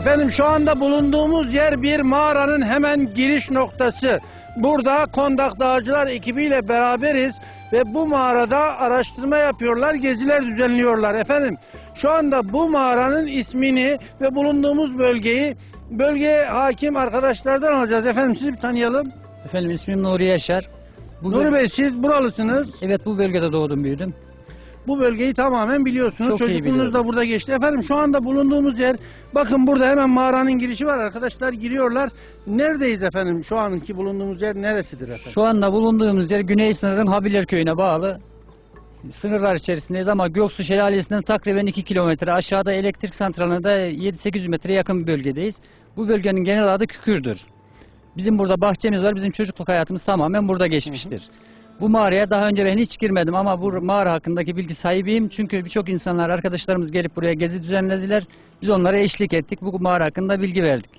Efendim şu anda bulunduğumuz yer bir mağaranın hemen giriş noktası. Burada Kondak Dağcılar ekibiyle beraberiz ve bu mağarada araştırma yapıyorlar, geziler düzenliyorlar. Efendim şu anda bu mağaranın ismini ve bulunduğumuz bölgeyi bölgeye hakim arkadaşlardan alacağız. Efendim sizi bir tanıyalım. Efendim ismim Nuri Yaşar. Bu Nuri Bey siz buralısınız. Evet bu bölgede doğdum büyüdüm. Bu bölgeyi tamamen biliyorsunuz. Çok Çocukluğunuz da burada geçti. Efendim şu anda bulunduğumuz yer bakın burada hemen mağaranın girişi var. Arkadaşlar giriyorlar. Neredeyiz efendim? Şu anki bulunduğumuz yer neresidir efendim? Şu anda bulunduğumuz yer Güney sınırın Habiler köyüne bağlı. Sınırlar içerisindeyiz ama Göksu Şelalesi'nden takriben 2 kilometre aşağıda elektrik santralına da 7-800 metre yakın bir bölgedeyiz. Bu bölgenin genel adı Kükürdür. Bizim burada bahçemiz var. Bizim çocukluk hayatımız tamamen burada geçmiştir. Bu mağaraya daha önce ben hiç girmedim ama bu mağara hakkındaki bilgi sahibiyim. Çünkü birçok insanlar, arkadaşlarımız gelip buraya gezi düzenlediler. Biz onlara eşlik ettik. Bu mağara hakkında bilgi verdik.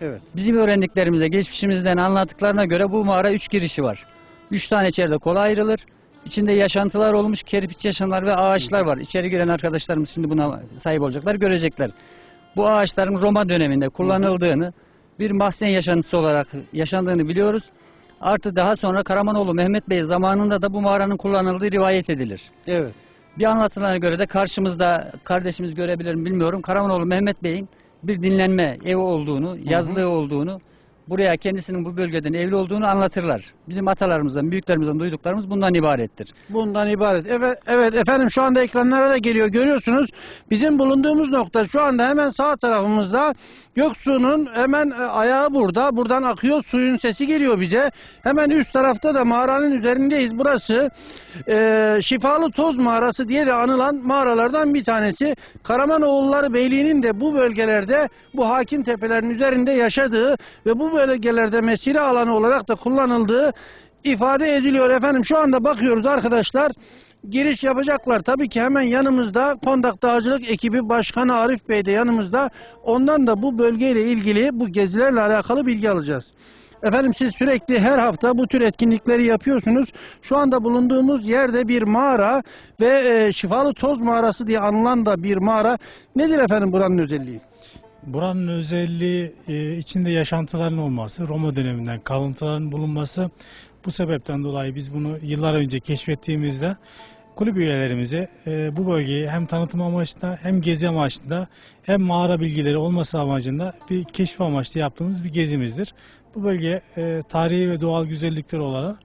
Evet. Bizim öğrendiklerimize, geçmişimizden anlattıklarına göre bu mağara üç girişi var. Üç tane içeride kola ayrılır. İçinde yaşantılar olmuş, kerpiç yaşamlar ve ağaçlar var. İçeri giren arkadaşlarımız şimdi buna sahip olacaklar, görecekler. Bu ağaçların Roma döneminde kullanıldığını, bir mahzen yaşantısı olarak yaşandığını biliyoruz. Artı daha sonra Karamanoğlu Mehmet Bey zamanında da bu mağaranın kullanıldığı rivayet edilir. Evet. Bir anlatılana göre de karşımızda kardeşimiz görebilir mi bilmiyorum. Karamanoğlu Mehmet Bey'in bir dinlenme evi olduğunu, yazlığı olduğunu, buraya kendisinin bu bölgeden evli olduğunu anlatırlar. Bizim atalarımızdan, büyüklerimizden duyduklarımız bundan ibarettir. Bundan ibaret. Evet, evet efendim şu anda ekranlara da geliyor. Görüyorsunuz. Bizim bulunduğumuz nokta şu anda hemen sağ tarafımızda Göksu'nun hemen e, ayağı burada. Buradan akıyor suyun sesi geliyor bize. Hemen üst tarafta da mağaranın üzerindeyiz. Burası e, Şifalı Toz Mağarası diye de anılan mağaralardan bir tanesi. Karamanoğulları Beyliği'nin de bu bölgelerde bu hakim tepelerin üzerinde yaşadığı ve bu bölgelerde mesire alanı olarak da kullanıldığı ifade ediliyor efendim. Şu anda bakıyoruz arkadaşlar. Giriş yapacaklar. Tabii ki hemen yanımızda Kondak Dağcılık ekibi başkanı Arif Bey de yanımızda. Ondan da bu bölgeyle ilgili bu gezilerle alakalı bilgi alacağız. Efendim siz sürekli her hafta bu tür etkinlikleri yapıyorsunuz. Şu anda bulunduğumuz yerde bir mağara ve e, şifalı toz mağarası diye anılan da bir mağara. Nedir efendim buranın özelliği? Buranın özelliği e, içinde yaşantıların olması, Roma döneminden kalıntıların bulunması. Bu sebepten dolayı biz bunu yıllar önce keşfettiğimizde kulüp üyelerimize e, bu bölgeyi hem tanıtım amaçlı hem gezi amaçlı hem mağara bilgileri olması amacında bir keşif amaçlı yaptığımız bir gezimizdir. Bu bölge e, tarihi ve doğal güzellikleri olarak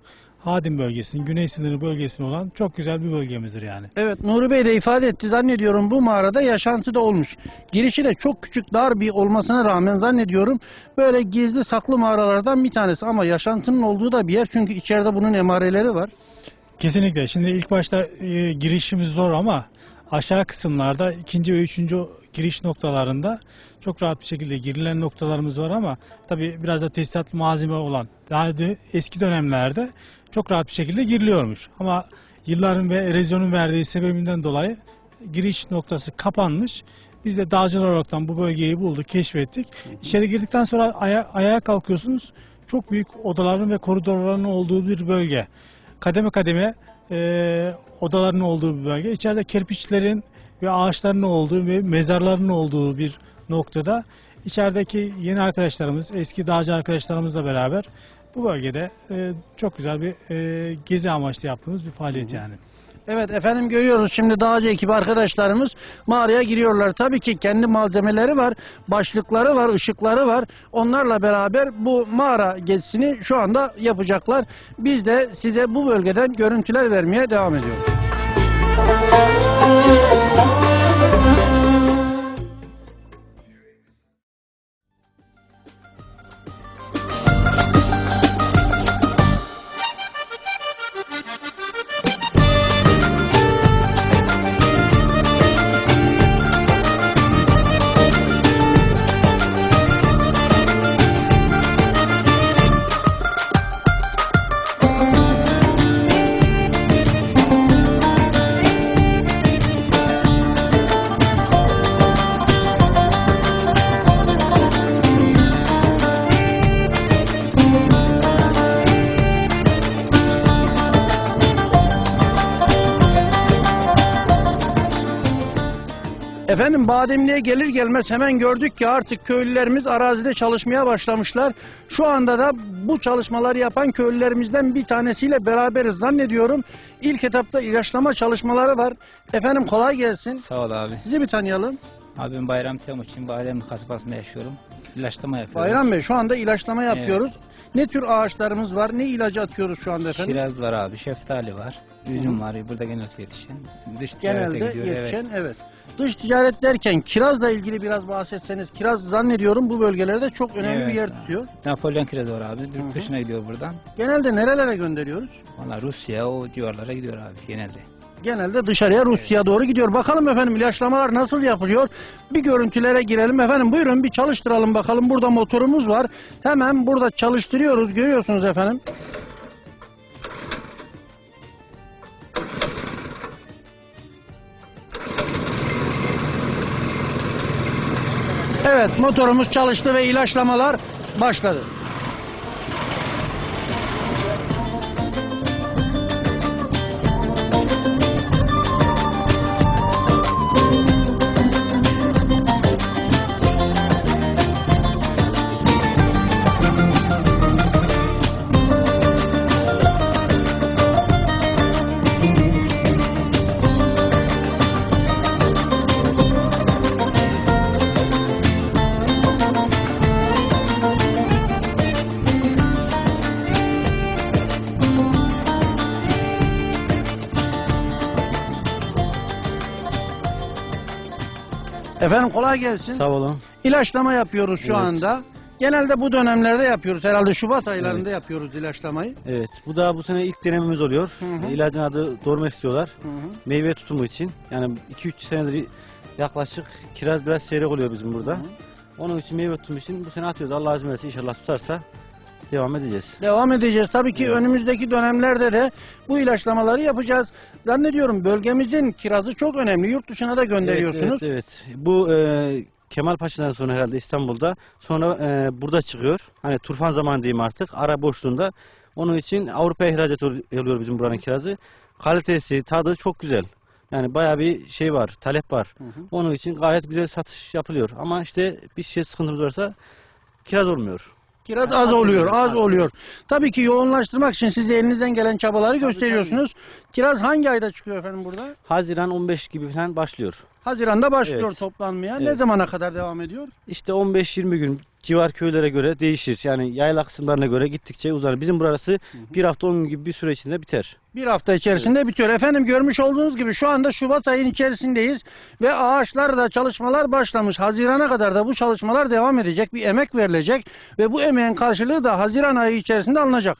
Hadim bölgesinin, güney sınırı bölgesinde olan çok güzel bir bölgemizdir yani. Evet Nuri Bey de ifade etti zannediyorum bu mağarada yaşantı da olmuş. Girişi de çok küçük dar bir olmasına rağmen zannediyorum böyle gizli saklı mağaralardan bir tanesi ama yaşantının olduğu da bir yer çünkü içeride bunun emareleri var. Kesinlikle. Şimdi ilk başta e, girişimiz zor ama aşağı kısımlarda ikinci ve üçüncü giriş noktalarında çok rahat bir şekilde girilen noktalarımız var ama tabi biraz da tesisat malzeme olan daha eski dönemlerde çok rahat bir şekilde giriliyormuş. Ama yılların ve erozyonun verdiği sebebinden dolayı giriş noktası kapanmış. Biz de dağcılar olaraktan bu bölgeyi bulduk, keşfettik. İçeri girdikten sonra aya- ayağa kalkıyorsunuz. Çok büyük odaların ve koridorların olduğu bir bölge kademe kademe e, odaların olduğu bir bölge. İçeride kerpiçlerin ve ağaçların olduğu ve mezarların olduğu bir noktada içerideki yeni arkadaşlarımız, eski dağcı arkadaşlarımızla beraber bu bölgede e, çok güzel bir e, gezi amaçlı yaptığımız bir faaliyet yani. Evet efendim görüyoruz şimdi dağcı ekibi arkadaşlarımız mağaraya giriyorlar. Tabii ki kendi malzemeleri var, başlıkları var, ışıkları var. Onlarla beraber bu mağara gezisini şu anda yapacaklar. Biz de size bu bölgeden görüntüler vermeye devam ediyoruz. Efendim Bademli'ye gelir gelmez hemen gördük ki artık köylülerimiz arazide çalışmaya başlamışlar. Şu anda da bu çalışmaları yapan köylülerimizden bir tanesiyle beraberiz zannediyorum. İlk etapta ilaçlama çalışmaları var. Efendim kolay gelsin. Sağ ol abi. Sizi bir tanıyalım. Abi ben Bayram Temuçin, Bademli kasabasında yaşıyorum. İlaçlama yapıyorum. Bayram Bey şu anda ilaçlama yapıyoruz. Ne tür ağaçlarımız var? Ne ilacı atıyoruz şu anda efendim? Kiraz var abi, şeftali var, üzüm var, burada genelde yetişen. Dış ticarete Genelde gidiyor, yetişen evet. Dış ticaret derken kirazla ilgili biraz bahsetseniz. Kiraz zannediyorum bu bölgelerde çok önemli Evet bir yer tutuyor. Napolyon kirazı var abi. Türk dışına gidiyor buradan. Genelde nerelere gönderiyoruz? Valla Rusya o civarlara gidiyor abi genelde. Genelde dışarıya Rusya'ya doğru gidiyor. Bakalım efendim ilaçlamalar nasıl yapılıyor? Bir görüntülere girelim efendim. Buyurun bir çalıştıralım bakalım. Burada motorumuz var. Hemen burada çalıştırıyoruz. Görüyorsunuz efendim. Evet motorumuz çalıştı ve ilaçlamalar başladı. Efendim kolay gelsin. Sağ olun. İlaçlama yapıyoruz şu Evet. anda. Genelde bu dönemlerde yapıyoruz. Herhalde Şubat aylarında yapıyoruz ilaçlamayı. Evet. Bu da bu sene ilk denememiz oluyor. Hı hı. İlacın adı Dormex istiyorlar. Hı hı. Meyve tutumu için. Yani 2-3 senedir yaklaşık kiraz biraz seyrek oluyor bizim burada. Onun için meyve tutumu için bu sene atıyoruz. Allah izin verirse inşallah tutarsa devam edeceğiz. Devam edeceğiz. Tabii ki önümüzdeki dönemlerde de bu ilaçlamaları yapacağız. Zannediyorum bölgemizin kirazı çok önemli. Yurt dışına da gönderiyorsunuz. Evet, evet, evet. Bu e, Kemal Paşa'dan sonra herhalde İstanbul'da. Sonra e, burada çıkıyor. Hani turfan zamanı diyeyim artık. Ara boşluğunda. Onun için Avrupa'ya ihracat ol- oluyor bizim buranın kirazı. Kalitesi, tadı çok güzel. Yani bayağı bir şey var, talep var. Hı hı. Onun için gayet güzel satış yapılıyor. Ama işte bir şey sıkıntımız varsa kiraz olmuyor. Kiraz az oluyor, az oluyor. Tabii ki yoğunlaştırmak için siz de elinizden gelen çabaları gösteriyorsunuz. Kiraz hangi ayda çıkıyor efendim burada? Haziran 15 gibi falan başlıyor. Haziranda başlıyor Evet. toplanmaya. Ne Evet. zamana kadar devam ediyor? İşte 15-20 gün civar köylere göre değişir. Yani yayla kısımlarına göre gittikçe uzar. Bizim burası bir hafta 10 gün gibi bir süre içinde biter. Bir hafta içerisinde bitiyor. Efendim görmüş olduğunuz gibi şu anda Şubat ayın içerisindeyiz ve ağaçlarda çalışmalar başlamış. Hazirana kadar da bu çalışmalar devam edecek. Bir emek verilecek ve bu emeğin karşılığı da Haziran ayı içerisinde alınacak.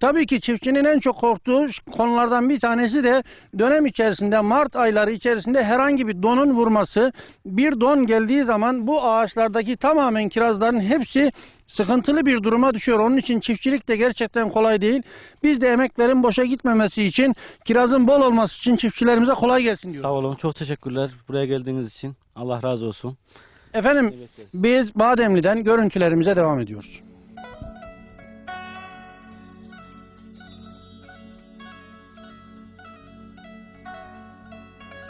Tabii ki çiftçinin en çok korktuğu konulardan bir tanesi de dönem içerisinde Mart ayları içerisinde herhangi bir donun vurması. Bir don geldiği zaman bu ağaçlardaki tamamen kirazların hepsi sıkıntılı bir duruma düşüyor. Onun için çiftçilik de gerçekten kolay değil. Biz de emeklerin boşa gitmemesi için, kirazın bol olması için çiftçilerimize kolay gelsin diyoruz. Sağ olun. Çok teşekkürler buraya geldiğiniz için. Allah razı olsun. Efendim biz Bademli'den görüntülerimize devam ediyoruz.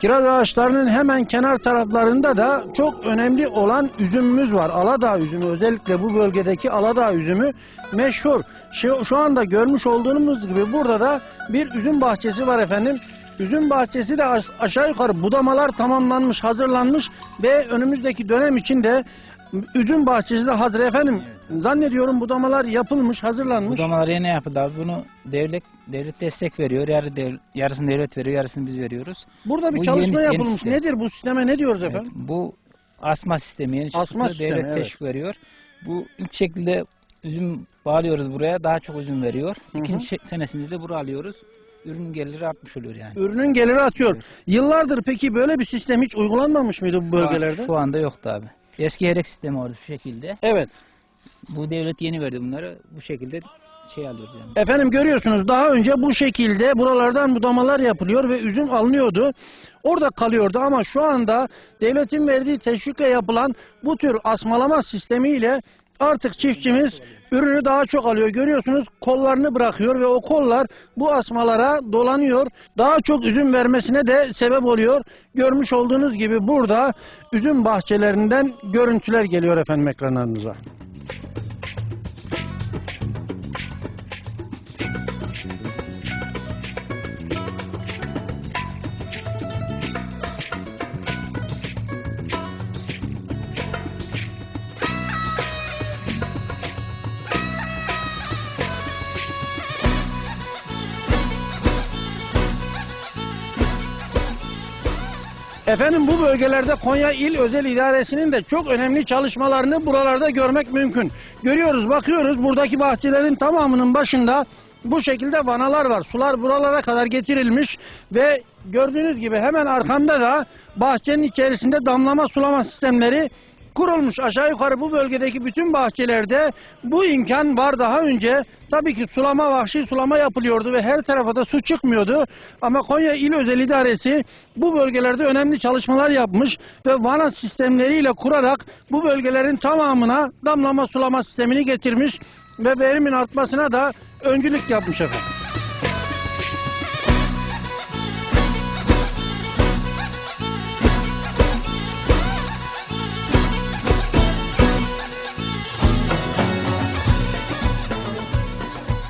Kiraz ağaçlarının hemen kenar taraflarında da çok önemli olan üzümümüz var. Aladağ üzümü özellikle bu bölgedeki Aladağ üzümü meşhur. Şu, şu anda görmüş olduğumuz gibi burada da bir üzüm bahçesi var efendim. Üzüm bahçesi de aş- aşağı yukarı budamalar tamamlanmış, hazırlanmış ve önümüzdeki dönem için de üzüm bahçesi de hazır efendim. Zannediyorum budamalar yapılmış, hazırlanmış. Budamalar yeni yapıldı abi. Bunu devlet devlet destek veriyor. Yarı dev, yarısını devlet veriyor, yarısını biz veriyoruz. Burada bir Bu çalışma yeni- yeni yapılmış. sistem. Nedir bu sisteme ne diyoruz Evet, efendim? bu asma sistemi yeni çıktı. Asma sistemi, devlet evet. teşvik veriyor. Bu ilk şekilde üzüm bağlıyoruz buraya. Daha çok üzüm veriyor. Hı hı. İkinci şe- senesinde de buraya alıyoruz. Ürünün geliri artmış oluyor yani. Ürünün geliri atıyor. Evet. Yıllardır peki böyle bir sistem hiç uygulanmamış mıydı bu bölgelerde? Şu anda yoktu abi. Eski herek sistemi oldu şu şekilde. Evet. Bu devlet yeni verdi bunları. Bu şekilde şey alıyoruz yani. Efendim görüyorsunuz daha önce bu şekilde buralardan budamalar yapılıyor ve üzüm alınıyordu. Orada kalıyordu ama şu anda devletin verdiği teşvikle yapılan bu tür asmalama sistemiyle Artık çiftçimiz ürünü daha çok alıyor. Görüyorsunuz kollarını bırakıyor ve o kollar bu asmalara dolanıyor. Daha çok üzüm vermesine de sebep oluyor. Görmüş olduğunuz gibi burada üzüm bahçelerinden görüntüler geliyor efendim ekranlarınıza. Efendim bu bölgelerde Konya İl Özel İdaresi'nin de çok önemli çalışmalarını buralarda görmek mümkün. Görüyoruz, bakıyoruz buradaki bahçelerin tamamının başında bu şekilde vanalar var. Sular buralara kadar getirilmiş ve gördüğünüz gibi hemen arkamda da bahçenin içerisinde damlama sulama sistemleri kurulmuş. Aşağı yukarı bu bölgedeki bütün bahçelerde bu imkan var daha önce. Tabii ki sulama, vahşi sulama yapılıyordu ve her tarafa da su çıkmıyordu. Ama Konya İl Özel İdaresi bu bölgelerde önemli çalışmalar yapmış ve vana sistemleriyle kurarak bu bölgelerin tamamına damlama sulama sistemini getirmiş ve verimin artmasına da öncülük yapmış efendim.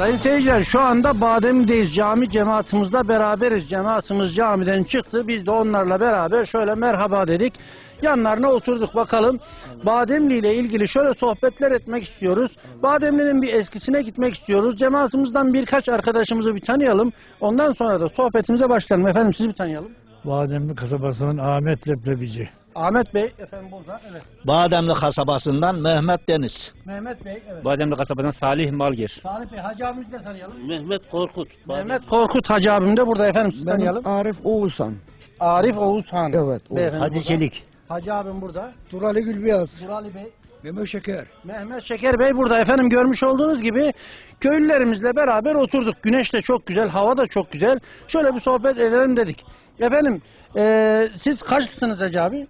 Sayın seyirciler şu anda Bademli'deyiz. Cami cemaatimizle beraberiz. Cemaatimiz camiden çıktı. Biz de onlarla beraber şöyle merhaba dedik. Yanlarına oturduk bakalım. Bademli ile ilgili şöyle sohbetler etmek istiyoruz. Bademli'nin bir eskisine gitmek istiyoruz. Cemaatimizden birkaç arkadaşımızı bir tanıyalım. Ondan sonra da sohbetimize başlayalım. Efendim sizi bir tanıyalım. Bademli kasabasının Ahmet Leblebici. Ahmet Bey efendim burada. Evet. Bademli kasabasından Mehmet Deniz. Mehmet Bey evet. Bademli kasabasından Salih Malgir. Salih Bey Hacı abimizi de tanıyalım. Mehmet Korkut. Mehmet Korkut Hacı abim de burada efendim sizi tanıyalım. Arif Oğuzhan. Arif Oğuzhan. Evet, Oğuz. Hacı burada. Çelik. Hacı abim burada. Durali Gülbeyaz. Durali Bey. Mehmet Şeker. Mehmet Şeker Bey burada efendim görmüş olduğunuz gibi köylülerimizle beraber oturduk. Güneş de çok güzel, hava da çok güzel. Şöyle bir sohbet edelim dedik. Efendim eee, siz kaçlısınız Hacı abi?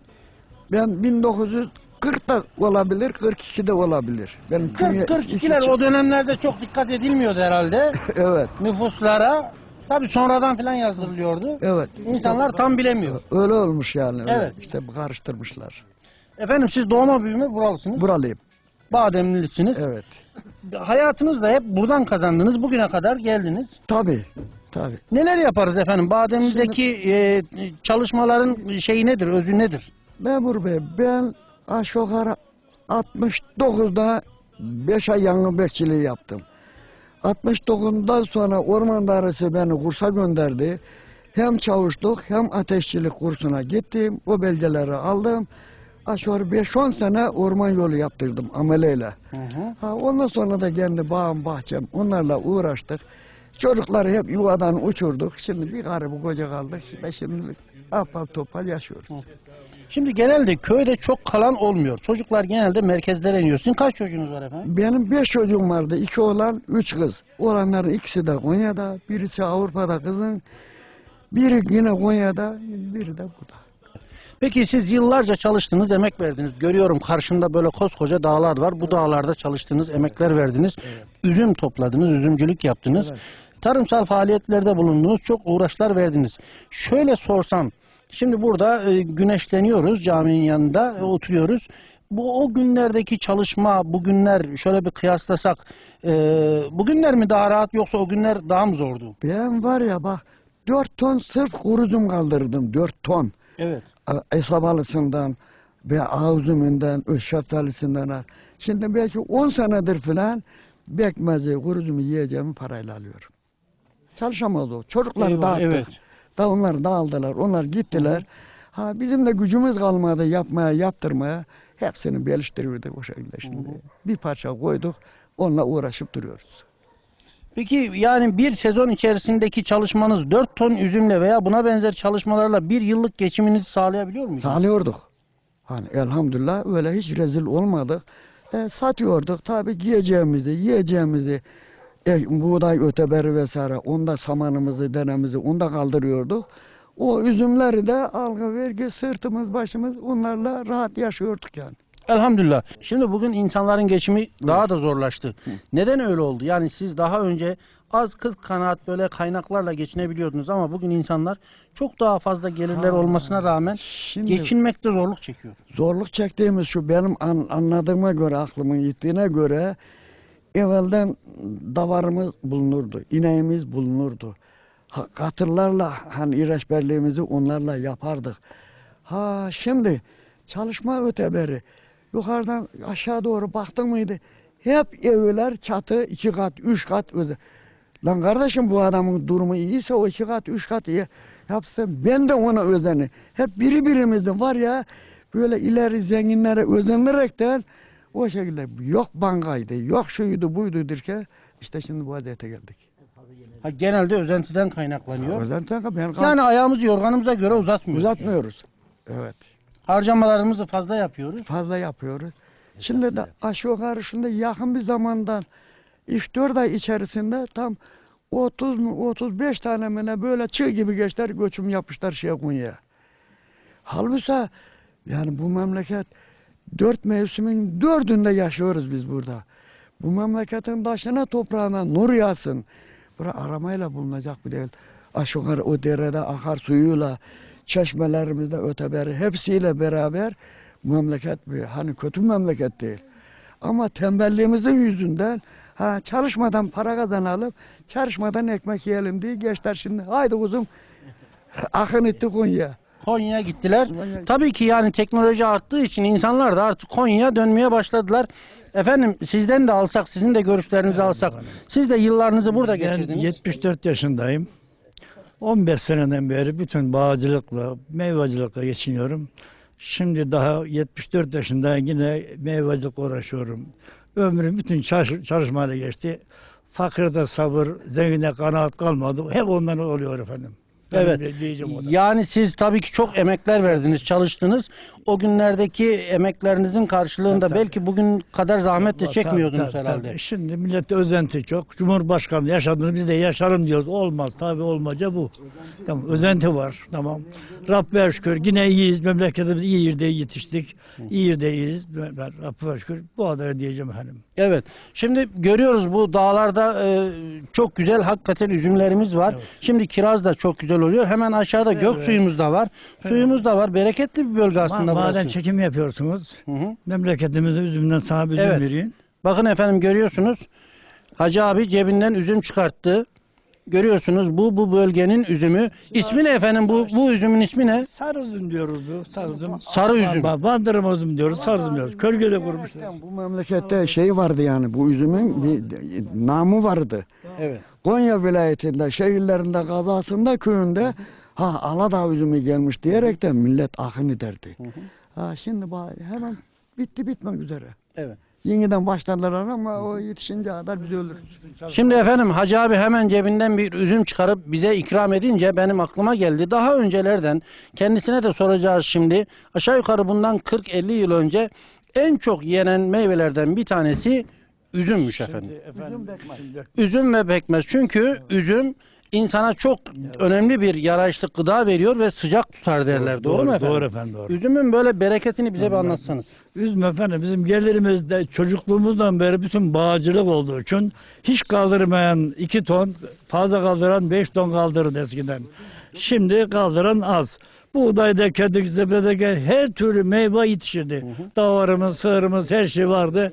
Ben 1940'da olabilir, 42'de olabilir. Benim 40 42'ler o dönemlerde çok dikkat edilmiyordu herhalde Evet, nüfuslara. Tabi sonradan filan yazdırılıyordu. evet. İnsanlar tam bilemiyor. Öyle olmuş yani. öyle. Evet. İşte karıştırmışlar. Efendim siz doğma büyüme buralısınız. Buralıyım. Bademlilisiniz. Evet. Hayatınızda hep buradan kazandınız. Bugüne kadar geldiniz. Tabii. Tabii. Neler yaparız efendim? Bademli'deki e, çalışmaların şeyi nedir, özü nedir? Memur Bey ben aşağı yukarı 69'da 5 ay yangın bekçiliği yaptım. 69'dan sonra orman dairesi beni kursa gönderdi. Hem çavuşluk hem ateşçilik kursuna gittim. O belgeleri aldım. Aşağı yukarı 5-10 sene orman yolu yaptırdım ameleyle. Ha, ondan sonra da kendi bağım bahçem onlarla uğraştık. Çocukları hep yuvadan uçurduk. Şimdi bir karı bu koca kaldık. Şimdi, şimdi apal topal yaşıyoruz. Şimdi genelde köyde çok kalan olmuyor. Çocuklar genelde merkezlere iniyor. Sizin kaç çocuğunuz var efendim? Benim beş çocuğum vardı. iki oğlan, üç kız. Oğlanların ikisi de Konya'da. Birisi Avrupa'da kızın. Biri yine Konya'da, biri de burada. Peki siz yıllarca çalıştınız, emek verdiniz. Görüyorum karşımda böyle koskoca dağlar var. Bu dağlarda çalıştınız, emekler verdiniz. Üzüm topladınız, üzümcülük yaptınız. Tarımsal faaliyetlerde bulundunuz, çok uğraşlar verdiniz. Şöyle sorsam, şimdi burada e, güneşleniyoruz, caminin yanında e, oturuyoruz. Bu o günlerdeki çalışma, bugünler şöyle bir kıyaslasak, e, bugünler mi daha rahat yoksa o günler daha mı zordu? Ben var ya bak, dört ton sırf kuru üzüm kaldırdım, dört ton. Evet. Esabalısından ve ağzımından, şeftalisinden. Şimdi belki 10 senedir filan bekmezi, kuru üzümü yiyeceğimi parayla alıyorum. Çalışamadı. Çocukları Eyvah, dağıttık. evet. Da onlar dağıldılar, onlar gittiler. Ha bizim de gücümüz kalmadı yapmaya, yaptırmaya. Hepsini geliştiriyorduk o şekilde şimdi. Bir parça koyduk, onunla uğraşıp duruyoruz. Peki yani bir sezon içerisindeki çalışmanız 4 ton üzümle veya buna benzer çalışmalarla bir yıllık geçiminizi sağlayabiliyor musunuz? Sağlıyorduk. Hani elhamdülillah öyle hiç rezil olmadık. E, satıyorduk tabii giyeceğimizi, yiyeceğimizi, e, buğday öteberi vesaire, onda samanımızı, denemizi, onda kaldırıyorduk. O üzümleri de algı vergi sırtımız başımız onlarla rahat yaşıyorduk yani. Elhamdülillah. Şimdi bugün insanların geçimi daha da zorlaştı. Neden öyle oldu? Yani siz daha önce az kız kanaat böyle kaynaklarla geçinebiliyordunuz ama bugün insanlar çok daha fazla gelirler olmasına rağmen Şimdi geçinmekte zorluk çekiyor. zorluk çektiğimiz şu benim an- anladığıma göre aklımın gittiğine göre evvelden davarımız bulunurdu, ineğimiz bulunurdu. Ha, katırlarla hani iğreçberliğimizi onlarla yapardık. Ha şimdi çalışma öteberi yukarıdan aşağı doğru baktın mıydı? Hep evler çatı iki kat, üç kat öde. Lan kardeşim bu adamın durumu iyiyse o iki kat, üç kat iyi yapsın. Ben de ona özeni. Hep biri birimizin var ya böyle ileri zenginlere özenerekten o şekilde yok bankaydı, yok şuydu buydu derken işte şimdi bu adete geldik. Ha, genelde özentiden kaynaklanıyor. Özenten ben Yani ayağımızı yorganımıza göre uzatmıyoruz. uzatmıyoruz. Evet. Harcamalarımızı fazla yapıyoruz. fazla yapıyoruz. Şimdi de aşağı yukarı yakın bir zamandan 3-4 ay içerisinde tam 30 mu 35 tane mi ne böyle çığ gibi gençler göçüm yapmışlar şeye Konya'ya. Halbuki yani bu memleket dört mevsimin dördünde yaşıyoruz biz burada. Bu memleketin taşına toprağına nur yağsın. Bura aramayla bulunacak bir değil. Aşağı yukarı o derede akar suyuyla, çeşmelerimizde öteberi hepsiyle beraber memleket bir hani kötü memleket değil. Ama tembelliğimizin yüzünden ha çalışmadan para kazanalım, çalışmadan ekmek yiyelim diye gençler şimdi haydi kuzum akın etti Konya. Konya'ya gittiler. Tabii ki yani teknoloji arttığı için insanlar da artık Konya'ya dönmeye başladılar. Efendim sizden de alsak, sizin de görüşlerinizi alsak. Siz de yıllarınızı burada Ben geçirdiniz. 74 yaşındayım. 15 seneden beri bütün bağcılıkla, meyvacılıkla geçiniyorum. Şimdi daha 74 yaşında yine meyvacılık uğraşıyorum. Ömrüm bütün çalış- çalışmayla geçti. Fakirde sabır, zenginde kanaat kalmadı. Hep ondan oluyor efendim. Benim Evet. diyeceğim o da. Yani siz tabii ki çok emekler verdiniz, çalıştınız. O günlerdeki emeklerinizin karşılığında Tabii, belki bugün kadar zahmet de Tabii, çekmiyordunuz tabii, herhalde. tabii. Şimdi millette özenti çok. Cumhurbaşkanı yaşadığını biz de yaşarım diyoruz. Olmaz tabii olmaca bu. Tamam özenti var. Tamam. Rabbime şükür yine iyiyiz. Memleketimiz iyi yerde yetiştik. İyi yerdeyiz. Rabbime şükür bu adaya diyeceğim efendim. Evet. Şimdi görüyoruz bu dağlarda e, çok güzel hakikaten üzümlerimiz var. Şimdi kiraz da çok güzel oluyor. Hemen aşağıda gök suyumuz da var. Suyumuz da var. Bereketli bir bölge aslında Ma- maden burası. çekimi yapıyorsunuz. Hı hı. Memleketimizin üzümünden sana bir üzüm Evet. vereyim. Bakın efendim görüyorsunuz. Hacı abi cebinden üzüm çıkarttı. Görüyorsunuz bu bu bölgenin üzümü. İsmi ne efendim bu bu üzümün ismi ne? Sarı üzüm diyoruz bu. Sarı üzüm. Sarı üzüm. Ba- Bandırma üzüm diyoruz. Sarı üzüm diyoruz. Kölgede kurmuşlar. Bu memlekette şey vardı yani bu üzümün bir namı vardı. Evet. Konya vilayetinde, şehirlerinde, kazasında, köyünde ha Aladağ üzümü gelmiş diyerek de millet akın ederdi. Ha şimdi ba- hemen bitti bitmek üzere. Evet. Yeniden başladılar ama o yetişince kadar biz ölürüz. Şimdi efendim Hacı abi hemen cebinden bir üzüm çıkarıp bize ikram edince benim aklıma geldi. Daha öncelerden kendisine de soracağız şimdi. Aşağı yukarı bundan 40-50 yıl önce en çok yenen meyvelerden bir tanesi üzümmüş efendim. Efendim, şimdi- Üzüm ve pekmez. Çünkü üzüm insana çok önemli bir yarayışlı gıda veriyor ve sıcak tutar derler. Doğru, mu efendim? Doğru efendim doğru. Üzümün böyle bereketini bize bir anlatsanız. Üzüm efendim bizim gelirimizde çocukluğumuzdan beri bütün bağcılık olduğu için hiç kaldırmayan 2 ton fazla kaldıran 5 ton kaldırır eskiden. Şimdi kaldıran az. Buğdayda, kedik, zebredeki her türlü meyve yetişirdi. Davarımız, sığırımız her şey vardı.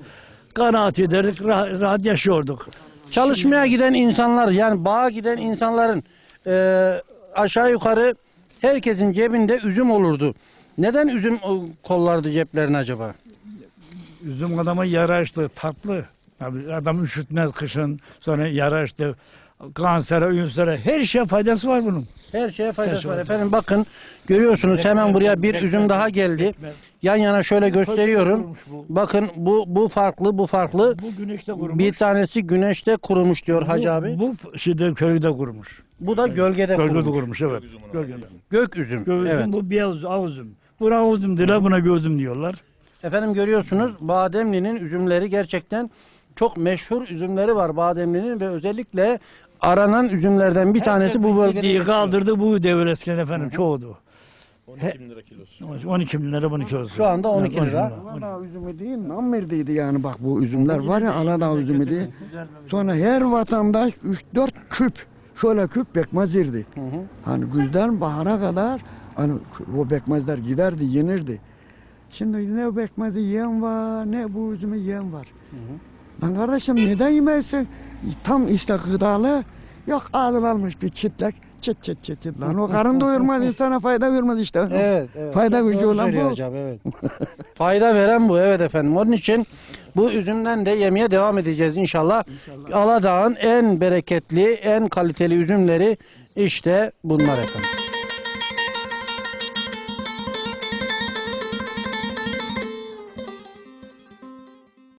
Kanaat ederdik, rahat, rahat yaşıyorduk. Çalışmaya giden insanlar yani bağa giden insanların e, aşağı yukarı herkesin cebinde üzüm olurdu. Neden üzüm kollardı ceplerine acaba? Üzüm adama yaraşlı, tatlı. Tabii adam üşütmez kışın, sonra yaraşlı. Kansere, ünsere, her şeye faydası var bunun. Her şeye faydası var. var. Efendim bakın görüyorsunuz hemen buraya bir üzüm daha geldi. Yan yana şöyle gösteriyorum. Bakın bu bu farklı bu farklı. Bu güneşte kurumuş. Bir tanesi güneşte kurumuş diyor Hacı abi. Bu, bu şeyde köyde kurumuş. Bu da gölgede Gölgede kurumuş. kurmuş evet. Gölgede. Gök üzüm. Gözüm Evet. bu beyaz avuzum. Buna avuzum diyorlar, buna gözüm diyorlar. Efendim görüyorsunuz Bademli'nin üzümleri gerçekten çok meşhur üzümleri var Bademli'nin ve özellikle aranan üzümlerden bir tanesi bu bölgede. Kaldırdı bu devir eskiden efendim çoğudu. 12 bin lira kilosu. 12 bin lira 12 olsun. Şu anda 12 lira. Aladağ üzümü değil, Namir'diydi yani bak bu üzümler var ya Aladağ üzümü değil. Sonra her vatandaş 3-4 küp, şöyle küp yerdi. Hani güzden bahara kadar hani o bekmezler giderdi, yenirdi. Şimdi ne o bekmezi yiyen var, ne bu üzümü yiyen var. Lan kardeşim neden yemezsin? Tam işte gıdalı. Yok ağzın almış bir çitlek. Çıt çıt çıt çıt. Lan o karın doyurmaz insana fayda vermez işte. Evet, evet. Fayda Doğru gücü olan söylüyor bu. hocam, evet. Fayda veren bu evet efendim. Onun için bu üzümden de yemeye devam edeceğiz inşallah. Aladağ'ın en bereketli, en kaliteli üzümleri işte bunlar efendim.